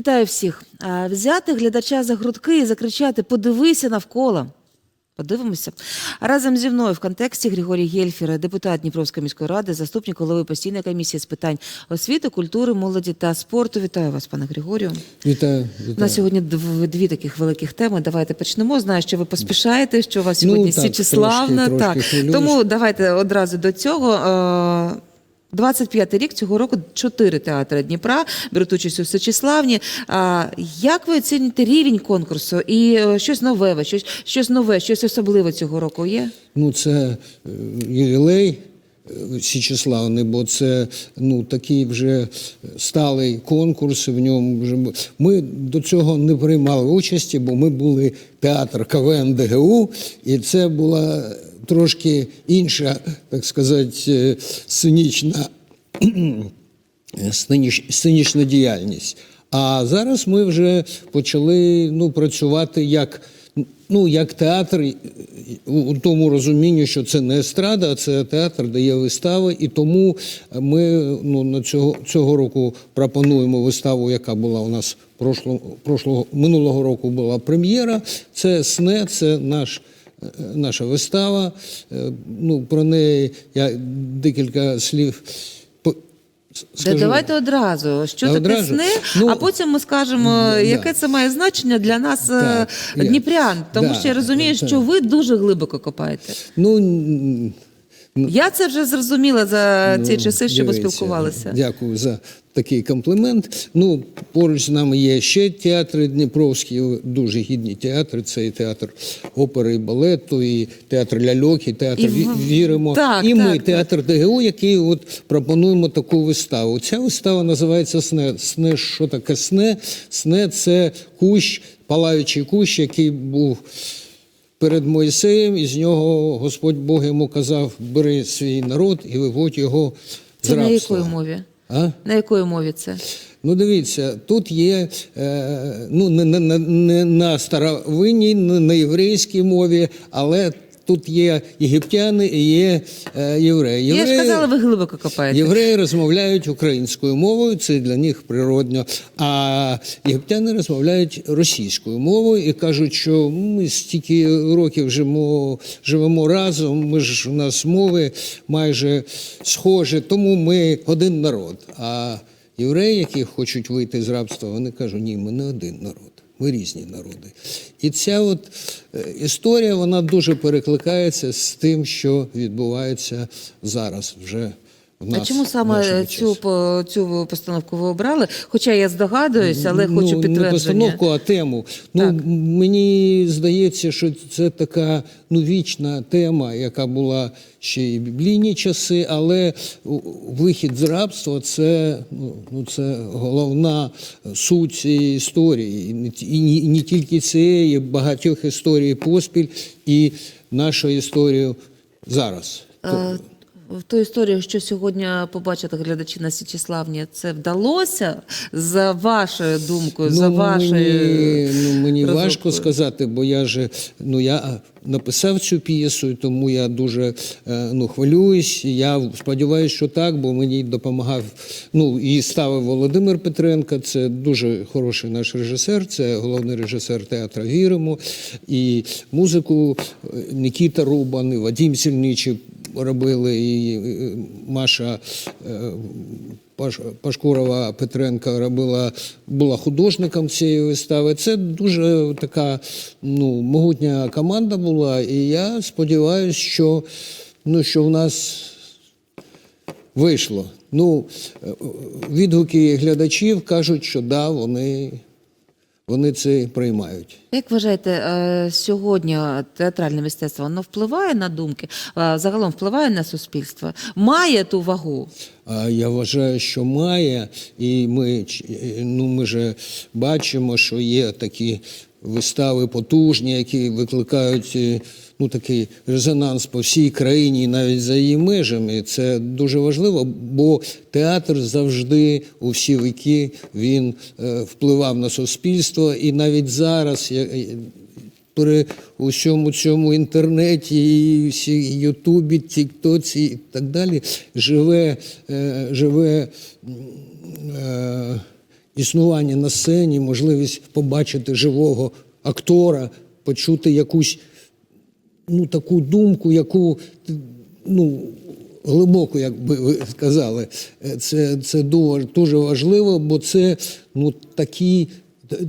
Вітаю всіх. Взяти глядача за грудки і закричати Подивися навколо. Подивимося. Разом зі мною в контексті Григорій Гельфір, депутат Дніпровської міської ради, заступник голови постійної комісії з питань освіти, культури, молоді та спорту. Вітаю вас, пане Григорію. Вітаю, У вітаю. нас сьогодні дв- дві таких великих теми. Давайте почнемо. Знаю, що ви поспішаєте, що у вас сьогодні Ну, так, Січеславна. трошки- так. трошки. Тому давайте одразу до цього. Е, 25-й рік цього року чотири театри Дніпра беруть участь у. А як ви оцінюєте рівень конкурсу? І е, щось нове, щось, щось нове, щось особливе цього року є? Ну, це е, ювілей е, Січеславний, бо це ну, такий вже сталий конкурс. В ньому вже ми до цього не приймали участі, бо ми були театр КВН ДГУ, і це була трошки інша, так сказати, е, сценічна сценічна діяльність. А зараз ми вже почали ну, працювати як, ну, як театр у, тому розумінні, що це не естрада, а це театр, де є вистави. І тому ми ну, на цього, цього року пропонуємо виставу, яка була у нас прошлого, прошлого, минулого року була прем'єра. Це СНЕ, це наш. Наша вистава. Е, Ну, про неї я декілька слів по- Да, давайте одразу. Що да, таке одразу? сни, Ну, а потім ми скажемо, да. яке це має значення для нас, е, Так, дніпрян. Тому да, що я розумію, так. що ви дуже глибоко копаєте. Ну, Я це вже зрозуміла за ці ну, часи, що ми спілкувалися. Дякую за такий комплімент. Ну, поруч з нами є ще театри Дніпровські, дуже гідні театри. Це і театр опери і балету, і театр ляльок, і театр І віримо. Так, і ми, так. театр ДГУ, який от пропонуємо таку виставу. Ця вистава називається СНЕ. СНЕ, що таке СНЕ? СНЕ це кущ, палаючий кущ, який був перед Моїсеєм, і з нього Господь Бог йому казав: бери свій народ і виводь його з Це на рабства. якої мові? А? На якої мові це? Ну, дивіться, тут є е, ну, не, не, не, не на старовинній, не на єврейській мові, але тут є єгиптяни і є е, євреї. Я ж Євреї- казала, ви глибоко копаєте. Євреї розмовляють українською мовою, це для них природньо. А єгиптяни розмовляють російською мовою і кажуть, що ми стільки років живемо, живемо разом. Ми ж у нас мови майже схожі, тому ми один народ. А євреї, які хочуть вийти з рабства, вони кажуть, ні, ми не один народ. Ми різні народи. І ця от е, історія вона дуже перекликається з тим, що відбувається зараз вже нас. А чому саме цю, по- цю постановку ви обрали? Хоча я здогадуюсь, але ну, хочу Не постановку, а тему. Ну, мені здається, що це така ну, вічна тема, яка була ще і в біблійні часи, але вихід з рабства це, ну, ну, це головна суть цієї історії. І не, і, ні- не тільки цієї, багатьох історій поспіль і нашу історію зараз. Е, В ту історію, що сьогодні побачити глядачі на Січеславні, це вдалося? За вашою думкою, за вашою мені, ну, мені важко сказати, бо я же ну я написав цю п'єсу, тому я дуже е, ну, хвилююсь. Я сподіваюся, що так, бо мені допомагав. Ну і ставив Володимир Петренко. Це дуже хороший наш режисер. Це головний режисер театру Віримо. І музику е, Нікіта Рубан, і Вадим Сільничий робили, і е, Маша. Паш- Пашкурова Петренка робила, була художником цієї вистави. Це дуже така ну, могутня команда була. І я сподіваюся, що, ну, що в нас вийшло. Ну, е, відгуки глядачів кажуть, що да, вони, вони це приймають. Як вважаєте, е, сьогодні театральне мистецтво воно впливає на думки, е, загалом впливає на суспільство, має ту вагу? Я вважаю, що має, і ми, е, ну, ми же бачимо, що є такі вистави потужні, які викликають е, ну, такий резонанс по всій країні, навіть за її межами. Це дуже важливо, бо театр завжди у всі віки він е, впливав на суспільство, і навіть зараз. при усьому цьому інтернеті, і всі Ютубі, Тіктоці і так далі живе, е, живе е, існування на сцені, можливість побачити живого актора, почути якусь ну, таку думку, яку ну, глибоку, як би ви сказали. Е, Це, це дуже, важливо, бо це ну, такий,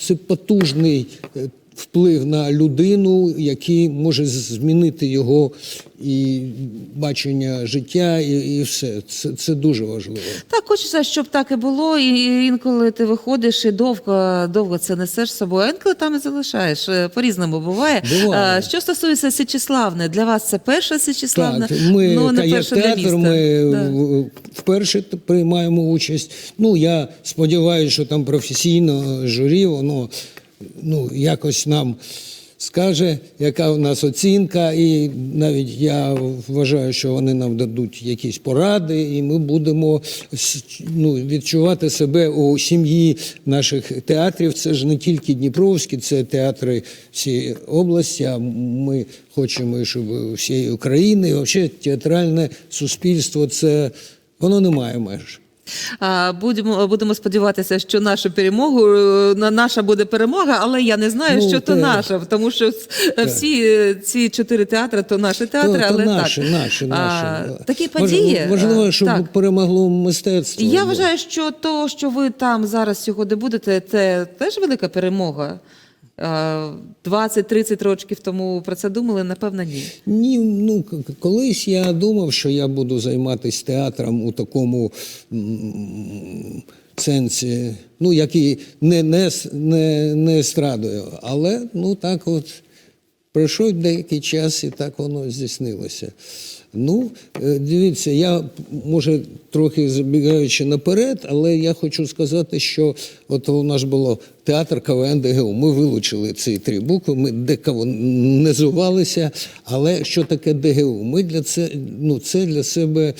це потужний е, вплив на людину, який може змінити його і бачення життя, і, і все. Це, це дуже важливо. Так, хочеться, щоб так і було. І інколи ти виходиш і довго, довго це несеш з собою, а інколи там і залишаєш. Е, По-різному буває. Буває. А, Що стосується Січеславне, для вас це перша Січеславна, Так, ми ну не перша для міста. ми Да. вперше приймаємо участь. Ну я сподіваюся, що там професійно журі, воно ну якось нам. Скаже, яка в нас оцінка, і навіть я вважаю, що вони нам дадуть якісь поради, і ми будемо ну, відчувати себе у сім'ї наших театрів. Це ж не тільки Дніпровські, це театри всієї області. А ми хочемо, щоб всієї України, і взагалі театральне суспільство це воно не має меж. Будемо, будемо сподіватися, що нашу перемогу е, на- наша буде перемога, але я не знаю, Ну, що то наша, тому що с- всі е, ці чотири театри то наші театри, то, але то наші, так. наші, наші. А, такі події Важливо, е, щоб так. перемогло мистецтво. Я вважаю, що то, що ви там зараз сьогодні будете, це теж велика перемога. Е, 20-30 років тому про це думали, напевно, ні. Ні, ну колись я думав, що я буду займатися театром у такому сенсі, ну який не, не, не, не страдою, Але ну так от пройшов деякий час і так воно здійснилося. Ну, е, дивіться, я може трохи забігаючи наперед, але я хочу сказати, що от у нас було театр КВН ДГУ. Ми вилучили ці три букви, ми декавонізувалися. Але що таке ДГУ? Ми для це, ну, це для себе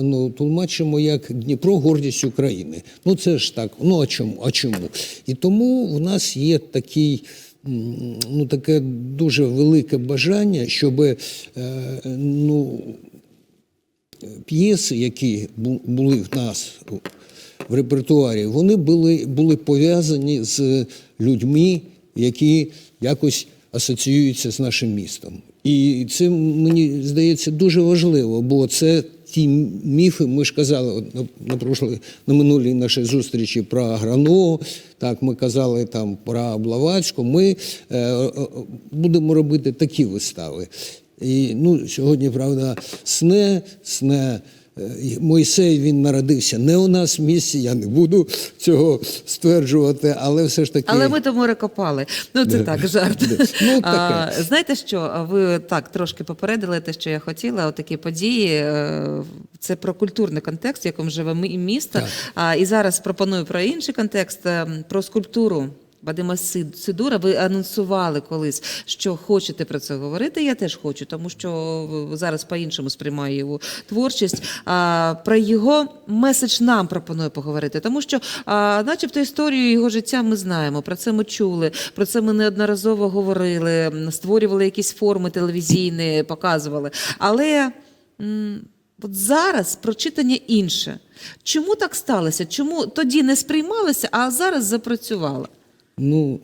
ну, тлумачимо як Дніпро гордість України. Ну це ж так. Ну а чому? А чому? І тому в нас є такий ну, таке дуже велике бажання, щоб е, ну, п'єси, які були в нас в репертуарі, вони були, були пов'язані з людьми, які якось асоціюються з нашим містом. І це мені здається дуже важливо, бо це ті міфи, ми ж казали на, на, прошлої, на минулій нашій зустрічі про Грано, так ми казали там про Блавацьку. Ми е, е, будемо робити такі вистави. І ну, сьогодні, правда, сне, сне. Е, Мойсей він народився не у нас в місті, я не буду цього стверджувати, але все ж таки. Але ми тому рекопали. Ну це так, жарт. Ну, а, знаєте що? Ви так трошки попередили те, що я хотіла. Отакі події. е, Це про культурний контекст, в якому живе місто. Так. А, і зараз пропоную про інший контекст, е, про скульптуру. Вадима Сидура, ви анонсували колись, що хочете про це говорити. Я теж хочу, тому що зараз по-іншому сприймаю його творчість. А, про його меседж нам пропоную поговорити, тому що, а, начебто, історію його життя ми знаємо. Про це ми чули, про це ми неодноразово говорили, створювали якісь форми телевізійні, показували. Але. От зараз прочитання інше. Чому так сталося? Чому тоді не сприймалося, а зараз запрацювало? Ну,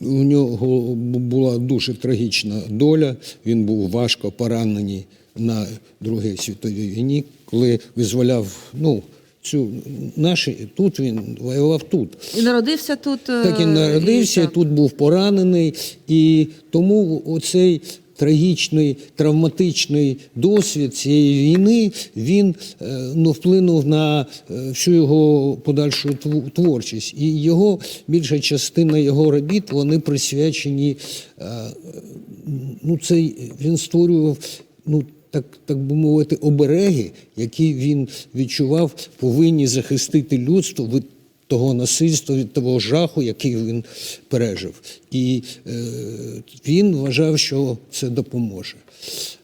у нього була дуже трагічна доля. Він був важко поранений на Другій світовій війні, коли визволяв ну, цю наші тут він воював тут. І народився тут. е, Так і народився, і і так. тут був поранений, і тому оцей трагічний травматичний досвід цієї війни він е, ну, вплинув на е, всю його подальшу тв- творчість. І його більша частина його робіт вони присвячені. е, Ну, цей він створював. Ну, так, так би мовити, обереги, які він відчував, повинні захистити людство від того насильства, від того жаху, який він пережив. І е, він вважав, що це допоможе.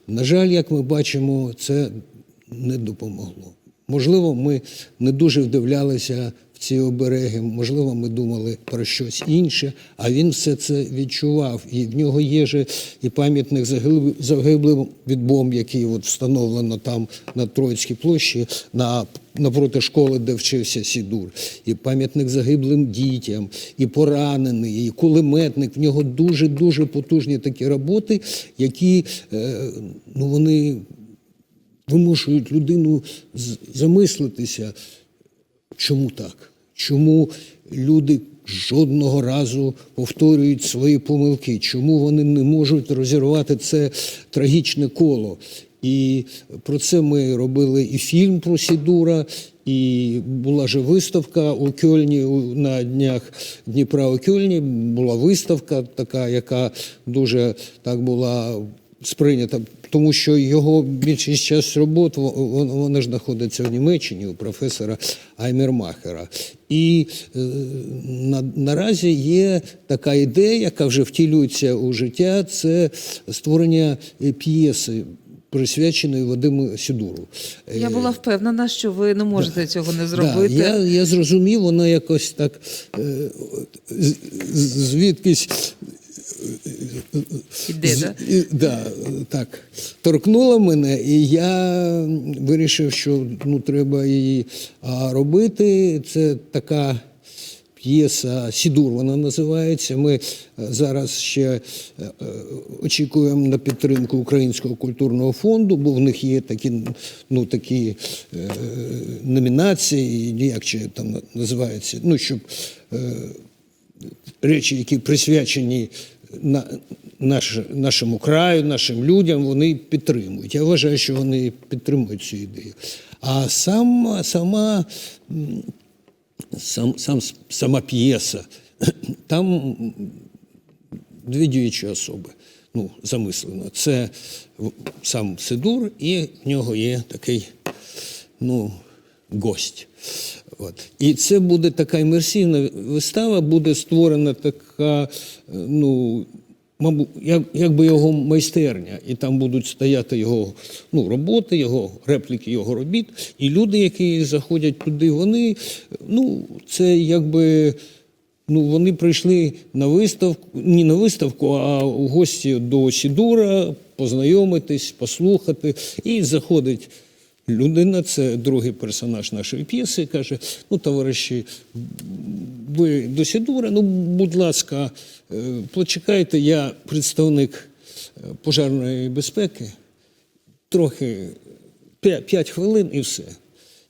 На жаль, як ми бачимо, це не допомогло. Можливо, ми не дуже вдивлялися в ці обереги, можливо, ми думали про щось інше, а він все це відчував. І в нього є же і пам'ятник загиблим від бомб, який от встановлено там на Троїцькій площі на напроти школи, де вчився Сідур, і пам'ятник загиблим дітям, і поранений, і кулеметник. В нього дуже дуже потужні такі роботи, які е, ну вони вимушують людину замислитися, чому так? Чому люди жодного разу повторюють свої помилки? Чому вони не можуть розірвати це трагічне коло? І про це ми робили і фільм про Сідура, і була же виставка у Кьольні на днях Дніпра у Кьольні. Була виставка така, яка дуже так була сприйнята, тому що його більшість час робот во- вони ж знаходяться в Німеччині у професора Аймермахера. І е, на, наразі є така ідея, яка вже втілюється у життя, це створення п'єси. Присвяченої Вадиму Сідуру. Я була впевнена, що ви не можете цього не зробити. Да, я, я зрозумів, вона якось так е, звідкись Іде, з- да? да, так, торкнула мене, і я вирішив, що ну, треба її робити. Це така п'єса Сідур, вона називається. Ми е, зараз ще е, е, очікуємо на підтримку Українського культурного фонду, бо в них є такі, ну, такі номінації, як чи там називається, ну, щоб речі, які присвячені на, наш, нашому краю, нашим людям, вони підтримують. Я вважаю, що вони підтримують цю ідею. А сам, сама, сам, сам, сама п'єса, там дві діючі особи ну, замислено. Це сам Сидур, і в нього є такий ну, гость. От. І це буде така імерсивна вистава, буде створена така, е, ну, мабуть, як, якби його майстерня, і там будуть стояти його ну, роботи, його репліки, його робіт. І люди, які заходять туди, вони, ну, це якби. Ну, вони прийшли на виставку, не на виставку, а у гості до Сідура, познайомитись, послухати. І заходить людина, це другий персонаж нашої п'єси, каже: ну, товариші, ви до Сідура, ну, будь ласка, е, почекайте, я представник е, пожежної безпеки, трохи 5 хвилин і все.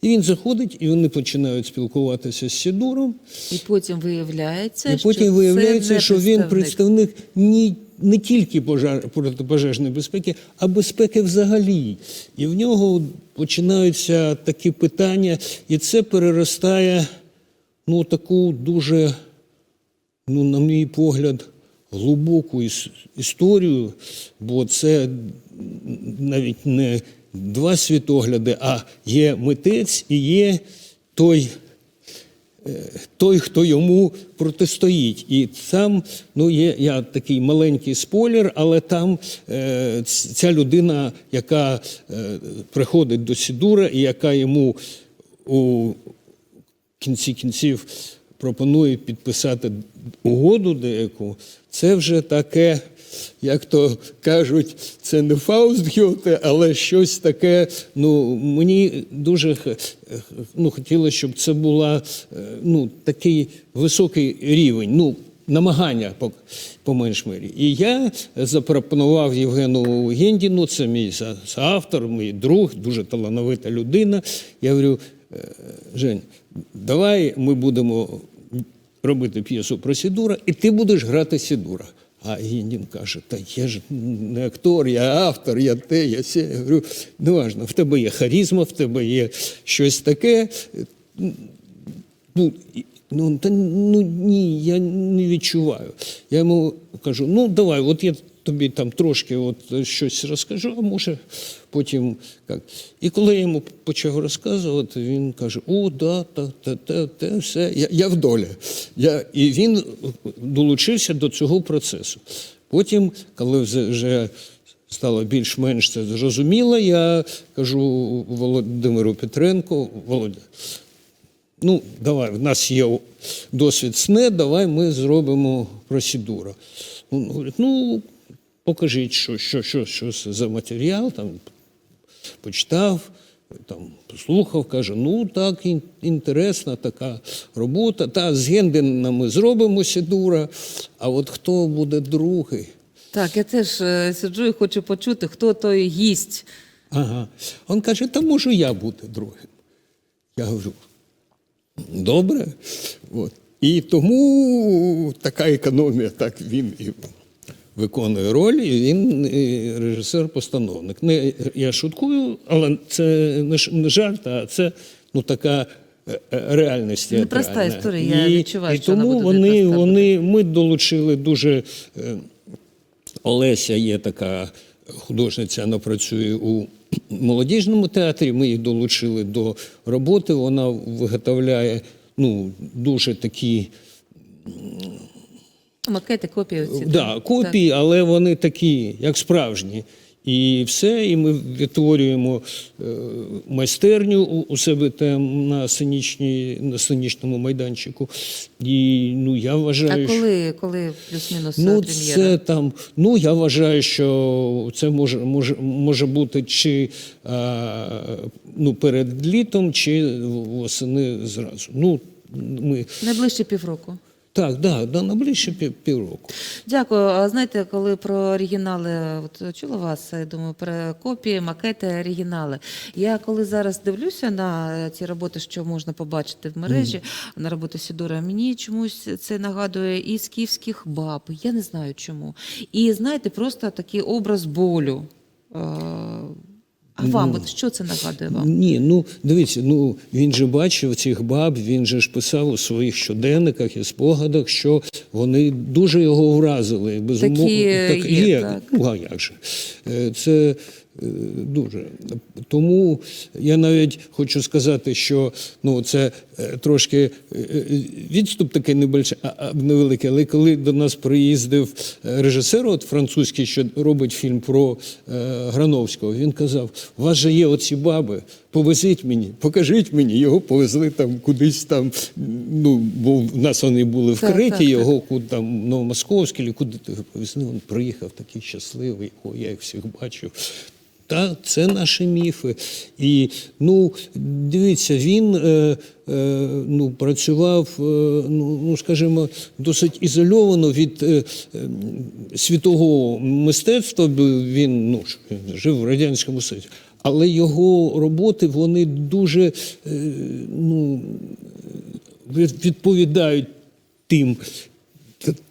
І він заходить, і вони починають спілкуватися з Сідуром. І потім виявляється, І потім що виявляється, це не що він представник. представник ні, не тільки пожар, протипожежної безпеки, а безпеки взагалі. І в нього починаються такі питання, і це переростає ну, таку дуже, ну, на мій погляд, глибоку іс- історію, бо це навіть не два світогляди, а є митець і є той той, хто йому протистоїть. І там ну, є я такий маленький спойлер, але там е, ця людина, яка е, приходить до Сідура і яка йому у кінці кінців пропонує підписати угоду деяку, це вже таке. Як то кажуть, це не Фауст Гьоте, але щось таке. Ну мені дуже ну, хотілося, щоб це була е, ну, такий високий рівень. Ну, намагання по, менш мірі. І я запропонував Євгену Гендіну, це мій автор, мій друг, дуже талановита людина. Я говорю, «Е, Жень, давай ми будемо робити п'єсу про Сідура, і ти будеш грати Сідура. А Гіндін каже: Та я ж не актор, я автор, я те, я сє. Я говорю, неважно, в тебе є харізма, в тебе є щось таке. Ну, ну, та, ну ні, я не відчуваю. Я йому кажу: ну давай, от я тобі там трошки от щось розкажу, а може потім як. І коли я йому почав розказувати, він каже: О, да, та, та, та, та все, я, я в долі. Я, і він долучився до цього процесу. Потім, коли вже- вже стало більш-менш це зрозуміло, я кажу Володимиру Петренку, Володя, ну, давай, в нас є досвід СНЕ, давай ми зробимо процедуру. Він говорить, ну, покажіть, що, що, що, що це за матеріал, там, почитав, там послухав, каже: ну так, інтересна така робота. Та з Гендена ми зробимо Сідура, а от хто буде другий? Так, я теж е, сиджу і хочу почути, хто той гість. Ага. Він каже, та можу я бути другим. Я говорю, добре. От. І тому така економія, так він і виконує роль, і він режисер-постановник. Не, я шуткую, але це не, жарт, а це ну, така е, е, реальність. Це непроста історія, я і, відчуваю, і що вона буде вони, непроста вони, ми долучили дуже. е, Олеся є така художниця, вона працює у молодіжному театрі. Ми її долучили до роботи. Вона виготовляє ну, дуже такі Макети, копії оці. да, так? копії, але вони такі, як справжні. І все, і ми відтворюємо е, майстерню у, себе там на, сценічній, на сценічному майданчику. І ну, я вважаю, А коли, коли плюс-мінус Ну, е, прем'єра? це там. Ну я вважаю, що це може, може, може бути чи а, ну, перед літом, чи восени зразу. Ну, ми Найближче півроку. Так, да, да, на ближче пів- півроку. Дякую. А знаєте, коли про оригінали, от чула вас, я думаю, про копії, макети, оригінали. Я коли зараз дивлюся на ці роботи, що можна побачити в мережі, на роботи Сідора, мені чомусь це нагадує і скіфських баб. Я не знаю чому. І знаєте, просто такий образ болю. А вам, от що це нагадує вам? Ні, ну дивіться, ну він же бачив цих баб, він же ж писав у своїх щоденниках і спогадах, що вони дуже його вразили. Безумовно, Такі є, так. Ну а як же? Е, Це е, дуже. Тому я навіть хочу сказати, що ну це трошки е, е, відступ такий невеликий, але коли до нас приїздив е, режисер, от французький, що робить фільм про е, Грановського, він казав: у вас же є оці баби, повезіть мені, покажіть мені. Його повезли там кудись там. Ну, бо в нас вони були вкриті, так, так. його куди там Новомосковський, куди повезли. Він приїхав такий щасливий, о, я їх всіх бачив. Та це наші міфи. І ну, дивіться, він е, е, ну, працював, е, ну, ну, скажімо, досить ізольовано від е, світового мистецтва. Він ну, жив в Радянському Союзі. Але його роботи вони дуже е, ну, відповідають тим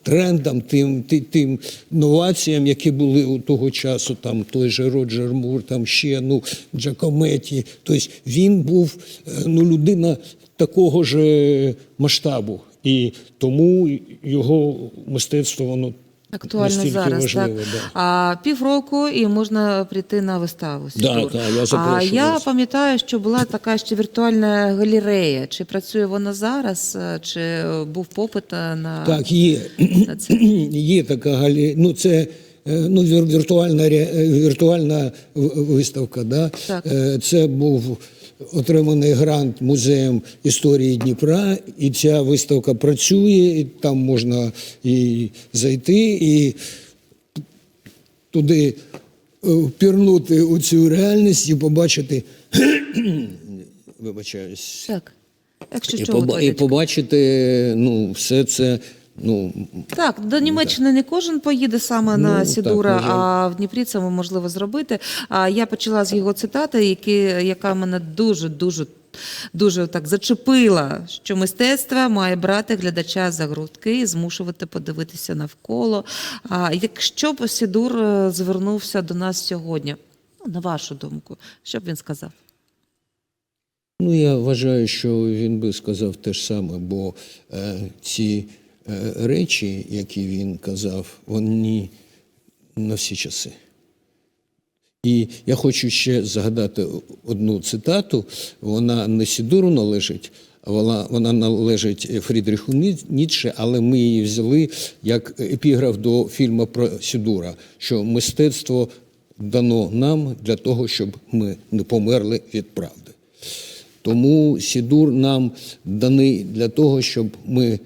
трендам, тим, ти- тим новаціям, які були у того часу, там той же Роджер Мур, там ще ну, Джакометі. Тобто він був е, ну, людина такого ж е, масштабу. І тому його мистецтво воно Актуально зараз, важливе. так. Да. А півроку і можна прийти на виставу. Да, так, я а я пам'ятаю, що була така ще віртуальна галерея. Чи працює вона зараз, е, чи був попит е, на Так, є. на це? Є така галерея. Ну, це е, ну, вір- віртуальна, е, віртуальна виставка. Да? Так. Е, Це був отриманий грант музеєм історії Дніпра, і ця виставка працює, і там можна і зайти, і туди е, впірнути у цю реальність і побачити. Вибачаюсь. Так. Якщо І, і побачити ну, все це. Ну, Так, до Німеччини не кожен поїде саме на Ну, Сідура, так, а в Дніпрі це можливо зробити. А я почала з його цитати, які, яка мене дуже дуже. Дуже так зачепила, що мистецтво має брати глядача за грудки і змушувати подивитися навколо. А якщо б Сідур е, звернувся до нас сьогодні, ну, на вашу думку, що б він сказав? Ну, я вважаю, що він би сказав те ж саме, бо е, ці речі, які він казав, вони на всі часи. І я хочу ще згадати одну цитату. Вона не Сідуру належить, вона, вона належить Фрідріху Ні- Ніцше, але ми її взяли як епіграф до фільму про Сідура, що мистецтво дано нам для того, щоб ми не померли від правди. Тому Сідур нам даний для того, щоб ми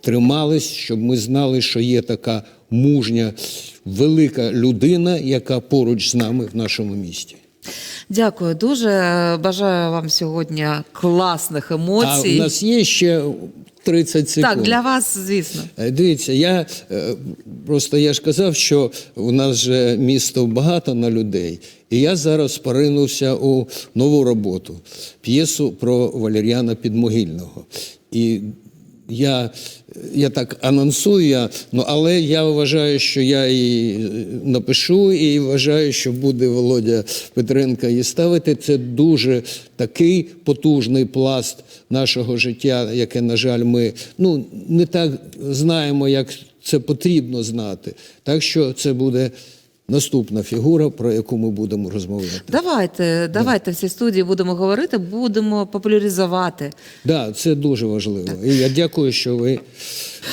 тримались, щоб ми знали, що є така мужня, велика людина, яка поруч з нами в нашому місті. Дякую дуже. Бажаю вам сьогодні класних А емоцій. у нас є ще 30 секунд. Так, для вас, звісно. Е, Дивіться, я е, просто я ж казав, що у нас же місто багато на людей, і я зараз поринувся у нову роботу п'єсу про Валеріана Підмогильного. І я, я так анонсую, ну, але я вважаю, що я її е, напишу, і вважаю, що буде Володя Петренка її ставити. Це дуже такий потужний пласт нашого життя, яке, на жаль, ми ну, не так знаємо, як це потрібно знати. Так що це буде наступна фігура, про яку ми будемо розмовляти. Давайте, давайте в цій студії будемо говорити, будемо популяризувати. Да, це дуже важливо. І я дякую, що ви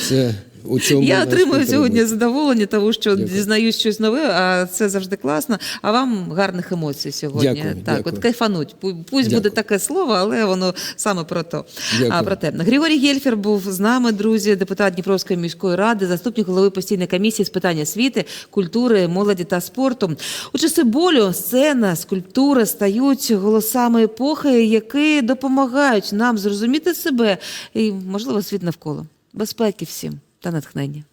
це у цьому. Я отримую сьогодні задоволення, тому що дізнаюсь щось нове, а це завжди класно. А вам гарних емоцій сьогодні. Дякую, так, дякую. от кайфануть. Пусть Дякую. буде таке слово, але воно саме про то. Дякую. А про те. Григорій Гельфер був з нами, друзі, депутат Дніпровської міської ради, заступник голови постійної комісії з питань освіти, культури, молоді та спорту. У часи болю сцена, скульптури стають голосами епохи, які допомагають нам зрозуміти себе і, можливо, світ навколо. Безпеки всім та натхнення.